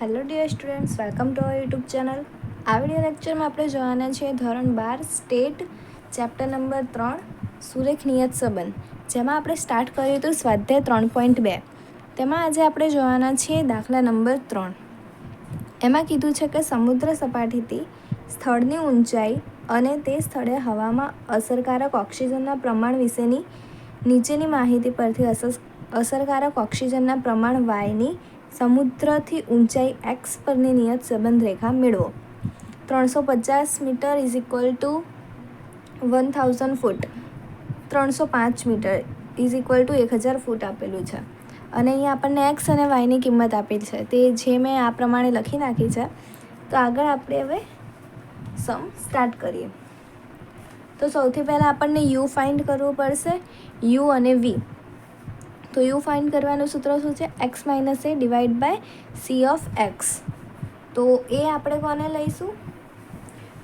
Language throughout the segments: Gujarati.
Hello dear students welcome to our YouTube channel આ વીડિયો લેક્ચરમાં આપણે જોવાના છીએ ધોરણ બાર સ્ટેટ ચેપ્ટર નંબર ત્રણ, સુરેખ નિયત સંબંધ. જેમાં આપણે સ્ટાર્ટ કર્યું હતું સ્વાધ્યાય ત્રણ પોઈન્ટ બે. તેમાં આજે આપણે જોવાના છીએ દાખલા નંબર ત્રણ. એમાં કીધું છે કે સમુદ્ર સપાટીથી સ્થળની ઊંચાઈ અને તે સ્થળે હવામાં અસરકારક ઓક્સિજનના પ્રમાણ વિશેની નીચેની માહિતી પરથી અસર અસરકારક ઓક્સિજનના પ્રમાણ વાયની સમુદ્રથી ઊંચાઈ એક્સ પરની નિયત સંબંધ રેખા મેળવો. ત્રણસો પચાસ metre is equal to one thousand foot ત્રણસો પાંચ મીટર ઇઝ ઇક્વલ ટુ એક હજાર ફૂટ આપેલું છે. અને અહીંયા આપણને એક્સ અને વાયની કિંમત આપેલ છે. તે જે મેં આ પ્રમાણે લખી નાખી છે. તો આગળ આપણે હવે સમ સ્ટાર્ટ કરીએ. તો સૌથી પહેલાં આપણને યુ ફાઇન્ડ કરવું પડશે. યુ અને વી તો યુ ફાઇન્ડ કરવાનું સૂત્ર શું છે? X minus A divide by C of X તો એ આપણે કોને લઈશું?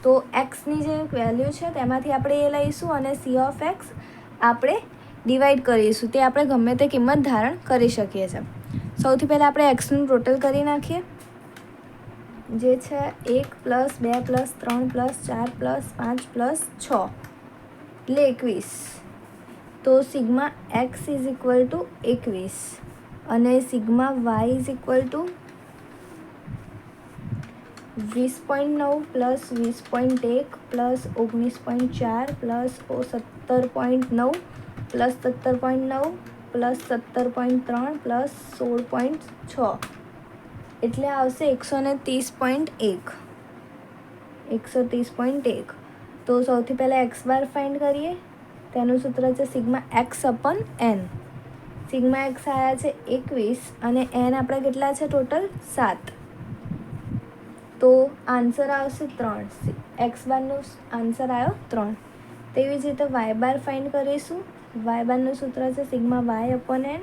તો એક્સની જે વેલ્યુ છે, તેમાંથી આપણે એ લઈશું અને સી ઓફ એક્સ આપણે ડિવાઈડ કરીશું. તે આપણે ગમે તે કિંમત ધારણ કરી શકીએ છીએ. સૌથી પહેલાં આપણે એક્સનું ટોટલ કરી નાખીએ. જે છે એક પ્લસ બે પ્લસ ત્રણ પ્લસ ચાર પ્લસ પાંચ પ્લસ છ. એટલે એકવીસ. તો sigma X is equal to એકવીસ. અને sigma Y is equal to વીસ પોઈન્ટ નવ પ્લસ વીસ પોઈન્ટ એક પ્લસ ઓગણીસ પોઈન્ટ ચાર પ્લસ ઓ સત્તર પોઈન્ટ નવ પ્લસ સત્તર પોઈન્ટ નવ પ્લસ સત્તર પોઈન્ટ ત્રણ પ્લસ સોળ પોઈન્ટ છ. એટલે આવશે એકસો ને ત્રીસ પોઈન્ટ એક. એકસો ત્રીસ પોઈન્ટ એક. તો સૌથી પહેલાં એક્સ બાર ફાઇન્ડ કરીએ. તેનું સૂત્ર છે sigma X upon N. Sigma X આવ્યા છે એકવીસ અને એન આપણા કેટલા છે ટોટલ? સાત. તો આન્સર આવશે ત્રણ. એક્સ બારનો આન્સર આવ્યો ત્રણ. તેવી જ રીતે વાય બાર ફાઇન્ડ કરીશું. વાય બારનું સૂત્ર છે સિગ્મા વાય અપન એન.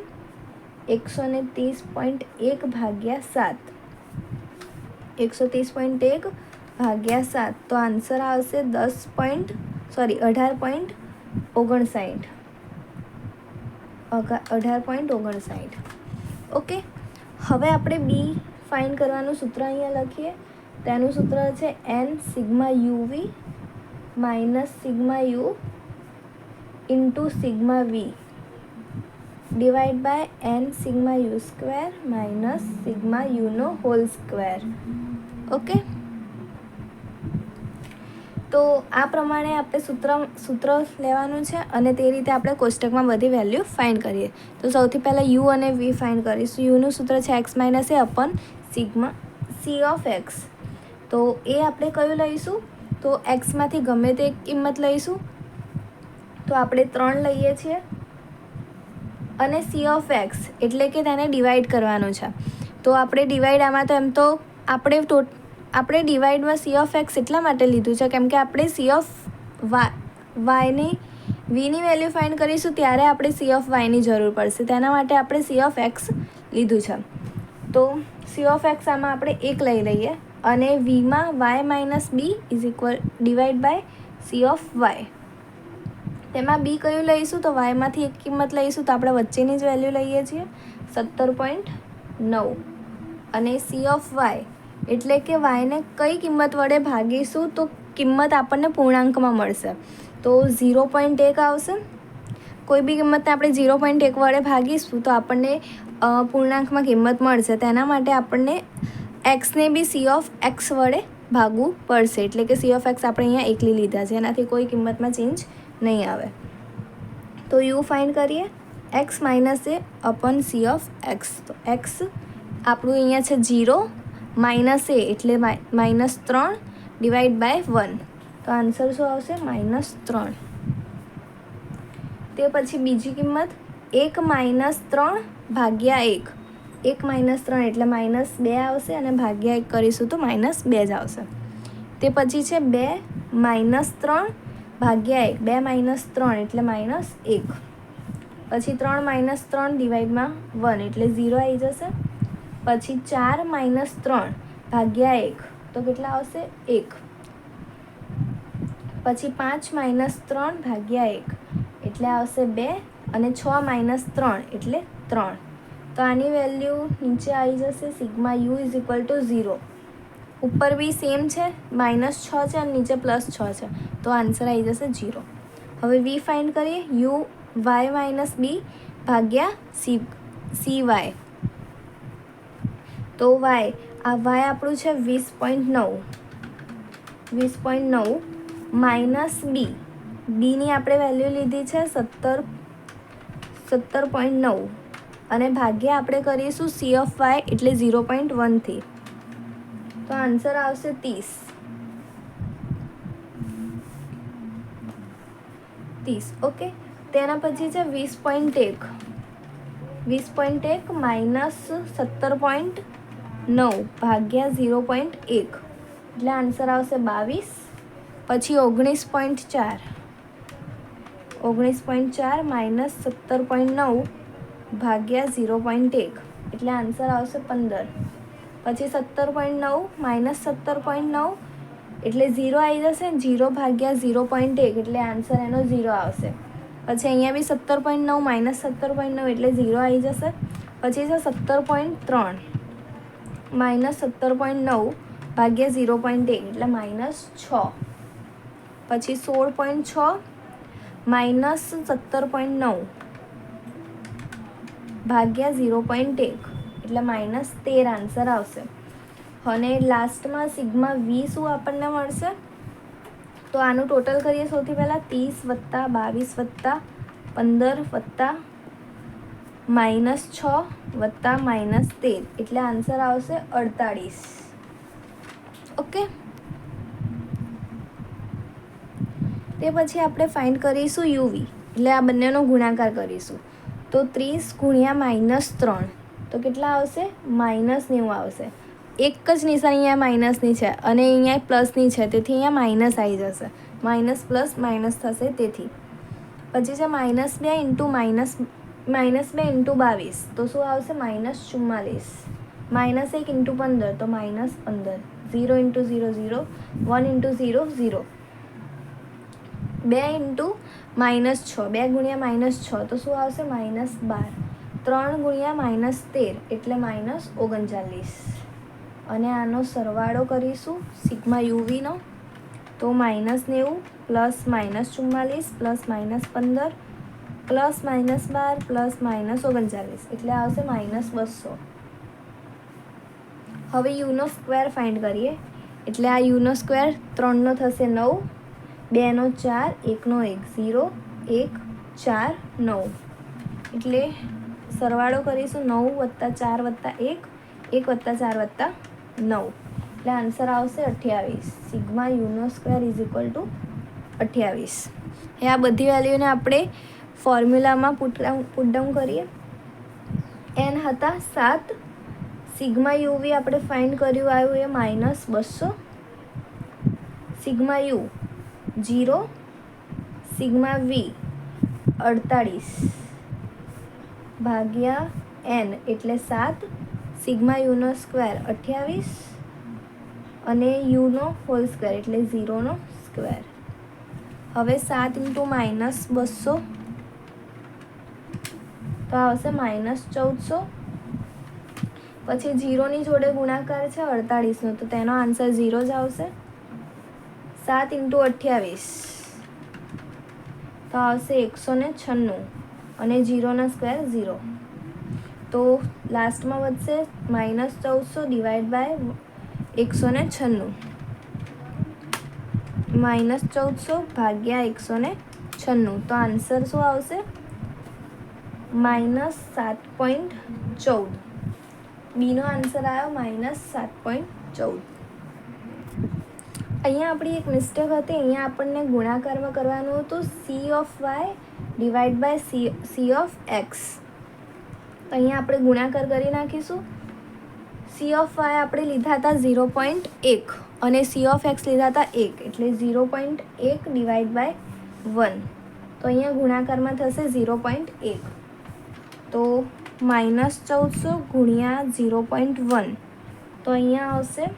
એકસો ને ત્રીસ પોઈન્ટ એક ભાગ્યા સાત. એકસો ત્રીસ પોઈન્ટ એક ભાગ્યા સાત. તો આન્સર આવશે દસ પોઈન્ટ સોરી અઢાર પોઈન્ટ ઓગણસાઠ. અઢાર પોઈન્ટ ઓગણસાઠ. ઓકે હવે આપણે બી ફાઇન કરવાનું સૂત્ર અહીંયા લખીએ. તેનું સૂત્ર છે N sigma UV minus sigma U into sigma V divide by N sigma U square minus sigma Uno whole square okay તો આ પ્રમાણે આપણે સૂત્ર સૂત્ર લેવાનું છે અને તે રીતે આપણે કોષ્ટકમાં બધી વેલ્યુ ફાઇન્ડ કરીએ. તો સૌથી પહેલાં યુ અને વી ફાઇન્ડ કરીશું. યુનું સૂત્ર છે X minus A upon sigma C of X તો એ આપણે કયું લઈશું? તો એક્સમાંથી ગમે તે કિંમત લઈશું. તો આપણે ત્રણ લઈએ છીએ. અને સી ઓફ એક્સ એટલે કે તેને ડિવાઈડ કરવાનું છે. તો આપણે ડિવાઈડ આમાં તો એમ તો આપણે ટોટ આપણે ડિવાઈડમાં સી ઓફ એક્સ એટલા માટે લીધું છે, કેમ કે આપણે સી ઓફ વા વાયની વીની વેલ્યુ ફાઇન્ડ કરીશું ત્યારે આપણે સી ઓફ વાયની જરૂર પડશે. તેના માટે આપણે સી ઓફ એક્સ લીધું છે. તો સી ઓફ એક્સ આમાં આપણે એક લઈ લઈએ અને વીમાં Y minus B is equal divide by C of Y તેમાં બી કયું લઈશું? તો વાયમાંથી એક કિંમત લઈશું તો આપણે વચ્ચેની જ વેલ્યુ લઈએ છીએ સત્તર પોઈન્ટ નવ. અને સી ઓફ વાય એટલે કે વાયને કઈ કિંમત વડે ભાગીશું તો કિંમત આપણને પૂર્ણાંકમાં મળશે. તો ઝીરો પોઈન્ટ એક આવશે. કોઈ બી કિંમતને આપણે ઝીરો પોઈન્ટ એક વડે ભાગીશું તો આપણને પૂર્ણાંકમાં કિંમત મળશે. તેના માટે આપણને એક્સને બી સી ઓફ એક્સ વડે ભાગવું પડશે. એટલે કે સી ઓફ એક્સ આપણે અહીંયા એકલી લીધા છે. એનાથી કોઈ કિંમતમાં ચેન્જ નહીં આવે. તો યુ ફાઇન્ડ કરીએ. X minus A upon C of X તો એક્સ આપણું અહીંયા છે જીરો માઇનસ એ એટલે માઇનસ ત્રણ ડિવાઈડ બાય વન. તો આન્સર શું આવશે? માઇનસ ત્રણ. તે પછી બીજી કિંમત, એક માઇનસ ત્રણ ભાગ્યા એક. એક માઇનસ ત્રણ એટલે માઇનસ બે આવશે અને ભાગ્યા એક કરીશું તો માઇનસ બે જ આવશે. તે પછી છે બે માઇનસ ત્રણ ભાગ્યા એક. બે માઇનસ ત્રણ એટલે માઇનસ એક. પછી ત્રણ માઇનસ ત્રણ ડિવાઈડમાં વન એટલે ઝીરો આવી જશે. પછી ચાર માઇનસ ત્રણ ભાગ્યા એક, તો કેટલા આવશે? એક. પછી પાંચ માઇનસ ત્રણ ભાગ્યા એક, એટલે આવશે બે, અને છ માઇનસ ત્રણ, એટલે ત્રણ. તો આની વેલ્યુ નીચે આવી જશે sigma U is equal to zero ઉપર બી સેમ છે માઇનસ છ છે, અને નીચે પ્લસ છ છે. તો આન્સર આવી જશે ઝીરો હવે વી ફાઇન્ડ કરીએ યુ વાય માઇનસ બી ભાગ્યા સી સી વાય તો વાય, આ વાય આપણું છે વીસ પોઈન્ટ નવ. વીસ પોઈન્ટ નવ માઇનસ બી. બીની આપણે વેલ્યુ લીધી છે સત્તર સત્તર પોઈન્ટ નવ. અને ભાગ્યા આપણે કરીશું સી ઓફ વાય એટલે ઝીરો પોઈન્ટ વનથી તો આન્સર આવશે ત્રીસ. ત્રીસ, ઓકે? તેના પછી છે વીસ પોઈન્ટ એક. વીસ પોઈન્ટ એક માઇનસ સત્તર પોઈન્ટ નવ ભાગ્યા ઝીરો પોઈન્ટ એક. એટલે આન્સર આવશે બાવીસ, પછી ઓગણીસ પોઈન્ટ ચાર. ઓગણીસ પોઈન્ટ ચાર માઇનસ સત્તર પોઈન્ટ નવ ભાગ્યા ઝીરો પોઈન્ટ એક. એટલે આન્સર આવશે પંદર. પછી સત્તર પોઈન્ટ નવ માઇનસ સત્તર પોઈન્ટ નવ. એટલે ઝીરો આવી જશે ઝીરો ભાગ્યા ઝીરો પોઈન્ટ એક. એટલે આન્સર એનો ઝીરો આવશે. પછી અહીંયા બી સત્તર પોઈન્ટ નવ માઇનસ સત્તર પોઈન્ટ નવ એટલે ઝીરો આવી જશે. પછી છે સત્તર પોઈન્ટ ત્રણ. માઇનસ સત્તર પોઈન્ટ નવ ભાગ્યા ઝીરો પોઈન્ટ એક એટલે માઇનસ છ. પછી સોળ પોઈન્ટ છ માઇનસ સત્તર પોઈન્ટ નવ ભાગ્યા ઝીરો પોઈન્ટ એક એટલે માઇનસ તેર આન્સર આવશે. અને લાસ્ટમાં સિગ્મા વી શું આપણને મળશે? તો આનું ટોટલ કરીએ સૌથી પહેલાં ત્રીસ વત્તા બાવીસ વત્તા પંદર વત્તા માઇનસ છ વત્તા માઇનસ તેર. એટલે આન્સર આવશે અડતાળીસ. ઓકે? તે પછી આપણે ફાઇન્ડ કરીશું યુવી. એટલે આ બંનેનો ગુણાકાર કરીશું. તો ત્રીસ ગુણ્યા માઇનસ ત્રણ. તો કેટલા આવશે? માઇનસ નેવું આવશે. એક જ નિશાની અહીંયા માઇનસની છે અને અહીંયા પ્લસની છે. તેથી અહીંયા માઇનસ આવી જશે. માઇનસ પ્લસ માઇનસ થશે તેથી. પછી છે માઇનસ બે ઇન્ટુ માઇનસ માઇનસ બે ઇન્ટુ બાવીસ. તો શું આવશે? માઇનસ ચુમ્માલીસ. માઇનસ એક ઇન્ટુ પંદર, તો માઇનસ પંદર. Zero into zero zero, one into zero zero. બે ઇન્ટુ માઇનસ છ, બે ગુણ્યા માઇનસ છ, તો શું આવશે? માઇનસ બાર. ત્રણ ગુણ્યા માઇનસ તેર, એટલે માઇનસ ઓગણચાલીસ. અને આનો સરવાળો કરીશું સિગ્મા યુવીનો તો માઇનસ નેવું, પ્લસ માઇનસ ચુમ્માલીસ, પ્લસ માઇનસ પંદર પ્લસ માઇનસ બાર, પ્લસ માઇનસ ઓગણચાલીસ. એટલે આવશે માઇનસ બસો. હવે યુનો સ્ક્વેર ફાઇન્ડ કરીએ. એટલે આ યુનો સ્ક્વેર ત્રણનો થશે નવ, બેનો ચાર, એકનો એક, ઝીરો, એક, ચાર, નવ. એટલે સરવાળો કરીશું નવ વત્તા ચાર વત્તા એક એક વત્તા ચાર વત્તા નવ. એટલે આન્સર આવશે અઠ્યાવીસ. સિગ્મા યુનો સ્ક્વેર ઇઝ ઇક્વલ ટુ અઠ્યાવીસ. એ આ બધી વેલ્યુને આપણે ફોર્મ્યુલામાં પુટ પુટડાઉન કરીએ. એન હતા સાત. સિગ્મા યુવી આપણે ફાઇન્ડ કર્યું આવ્યું એ માઇનસ બસો. Sigma U zero sigma V અડતાળીસ. ભાગ્યા એન એટલે સાત. સિગ્મા યુનો સ્ક્વેર અઠ્યાવીસ. અને યુનો હોલ સ્ક્વેર એટલે ઝીરોનો સ્ક્વેર હવે સાત ઇન્ટુ માઇનસ બસો. તો આવશે માઇનસ ચૌદસો. પછી જીરોની જોડે ગુણાકાર છે અડતાળીસનો, તો તેનો આન્સર ઝીરો જ આવશે. સાત ઇન્ટુ અઠ્યાવીસ. તો આવશે એકસો ને છન્નું અને ઝીરોના સ્ક્વેર ઝીરો. તો લાસ્ટમાં વધશે માઇનસ ચૌદસો ડિવાઈડ બાય એકસો ને છન્નું. માઇનસ ચૌદસો ભાગ્યા એકસો ને છન્નું. તો આન્સર શું આવશે? માઇનસ સાત પોઈન્ટ ચૌદ બીનો આન્સર આવ્યો માઇનસ સાત પોઈન્ટ ચૌદ અહીંયા આપણી એક મિસ્ટેક હતી. અહીંયા આપણને ગુણાકારમાં કરવાનું હતું. C of Y divide by C C of X તો અહીંયા આપણે ગુણાકાર કરી નાખીશું. સી ઓફ વાય આપણે લીધા હતા ઝીરો પોઈન્ટ એક અને સી ઓફ એક્સ લીધા હતા એક. એટલે ઝીરો પોઈન્ટ એક ડિવાઈડ બાય વન તો અહીંયા ગુણાકારમાં થશે ઝીરો પોઈન્ટ એક. તો માઇનસ ચૌદસો ગુણ્યા ઝીરો પોઈન્ટ વન. તો અહીંયા આવશે.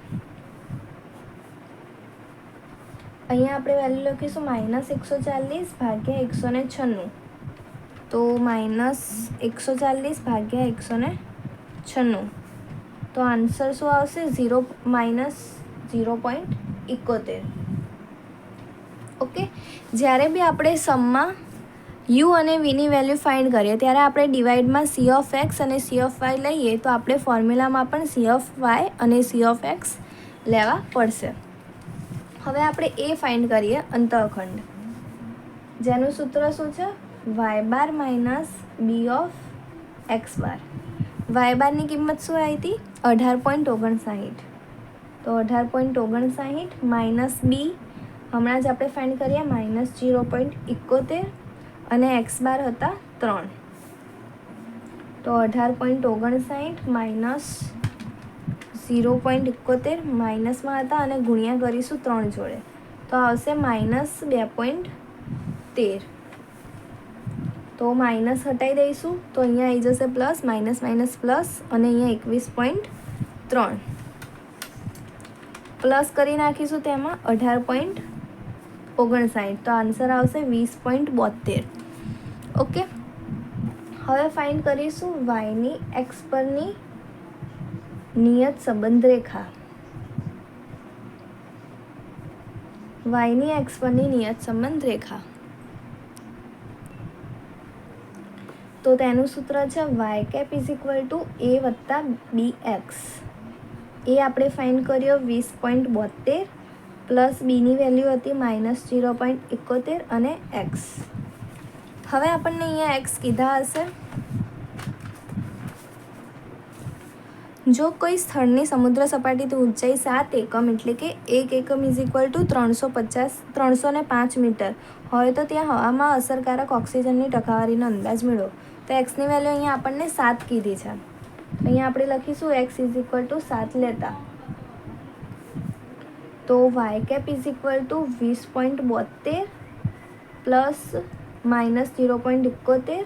અહીંયા આપણે વેલ્યુ લખીશું માઇનસ એકસો ચાલીસ ભાગ્યા એકસો ને છન્નું. તો માઇનસ એકસો ચાલીસ ભાગ્યા એકસો ને છન્નું. તો આન્સર શું આવશે? ઝીરો માઇનસ ઝીરો પોઈન્ટ એકોતેર. ઓકે? જ્યારે બી આપણે સમમાં યુ અને વીની વેલ્યુ ફાઇન્ડ કરીએ, ત્યારે આપણે ડિવાઈડમાં સી ઓફ એક્સ અને સી ઓફ વાય લઈએ, તો આપણે ફોર્મ્યુલામાં પણ સી ઓફ વાય અને સી ઓફ એક્સ લેવા પડશે. હવે આપણે એ ફાઇન્ડ કરીએ, અંતઃખંડ. જેનું સૂત્ર શું છે? Y bar minus B of X bar. Y બારની કિંમત શું આવી હતી? અઢાર પોઈન્ટ ઓગણસાઠ. તો અઢાર પોઈન્ટ ઓગણસાઠ માઇનસ બી હમણાં જ આપણે ફાઇન્ડ કરીએ, માઇનસ જીરો પોઈન્ટ એકોતેર અને એક્સ બાર હતા ત્રણ. તો અઢાર પોઈન્ટ ઓગણસાઠ માઇનસ ઝીરો પોઈન્ટ એકોતેર માઇનસમાં હતા અને ગુણ્યા કરીશું ત્રણ જોડે. તો આવશે માઇનસ બે પોઈન્ટ તેર. તો માઇનસ હટાવી દઈશું. તો અહીંયા આવી જશે પ્લસ, માઇનસ માઇનસ, પ્લસ અને અહીંયા એકવીસ પોઈન્ટ ત્રણ. પ્લસ કરી નાખીશું તેમાં અઢાર પોઈન્ટ ઓગણસાઠ. તો આન્સર આવશે વીસ પોઈન્ટ બોતેર ઓકે હવે ફાઇન્ડ કરીશું વાયની એક્સ પરની નિયત સંબંધ રેખા. વાયની એક્સ પરની નિયત સંબંધ રેખા. તો તેનું સૂત્ર છે Y cap is equal to A વત્તા બી એક્સ એ આપણે ફાઇન્ડ કર્યો વીસ પોઈન્ટ બોતેર પ્લસ બીની વેલ્યુ હતી માઇનસ જીરો પોઈન્ટ એકોતેર અને એક્સ. હવે આપણને અહીંયા એક્સ કીધા હશે. જો કોઈ સ્થળની સમુદ્ર સપાટીથી ઊંચાઈ સાત એકમ એટલે કે એક એકમ ઇઝ ઇક્વલ ટુ ત્રણસો પચાસ, ત્રણસો ને પાંચ મીટર હોય તો ત્યાં હવામાં અસરકારક ઓક્સિજનની ટકાવારીનો અંદાજ મેળવો. તો એક્સની વેલ્યુ અહીંયા આપણને સાત કીધી છે. અહીંયા આપણે લખીશું એક્સ ઇઝ ઇક્વલ ટુ સાત લેતા. તો Y cap is equal to વીસ પોઈન્ટ બોતેર પ્લસ માઇનસ ઝીરો પોઈન્ટ એકોતેર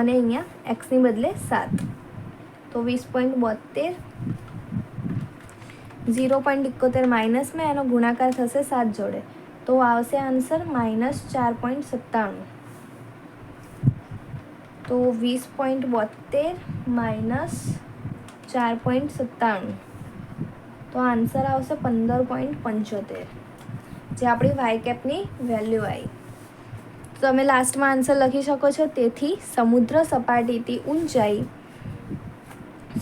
અને અહીંયા એક્સની બદલે સાત. તો વીસ પોઈન્ટ બોતેર ઝીરો પોઈન્ટ એકોતેર માઇનસમાં એનો ગુણાકાર થશે સાત જોડે. તો આવશે આન્સર માઇનસ ચાર પોઈન્ટ સત્તાણું. તો વીસ પોઈન્ટ બોતેર માઇનસ ચાર પોઈન્ટ સત્તાણું. તો આન્સર આવશે પંદર પોઈન્ટ પંચોતેર, જે આપણી વાય કેપની વેલ્યુ આવી તમે લાસ્ટમાં આન્સર લખી શકો છો, તેથી સમુદ્ર સપાટીથી ઊંચાઈ,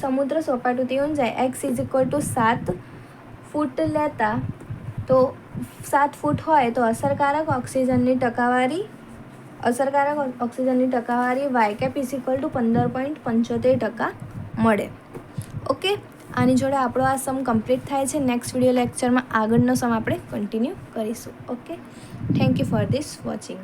સમુદ્ર સપાટીથી ઊંચાઈ એક્સ ઇઝ ઇક્વલ ટુ સાત ફૂટ લેતા, તો સાત ફૂટ હોય તો અસરકારક ઓક્સિજનની ટકાવારી, અસરકારક ઓક્સિજનની ટકાવારી Y cap is equal to પંદર પોઈન્ટ પંચોતેર ટકા મળે. ઓકે આની જોડે આપણો આ સમ કમ્પ્લીટ થાય છે. નેક્સ્ટ વીડિયો લેક્ચરમાં આગળનો સમ આપણે કન્ટિન્યુ કરીશું. Okay thank you for this watching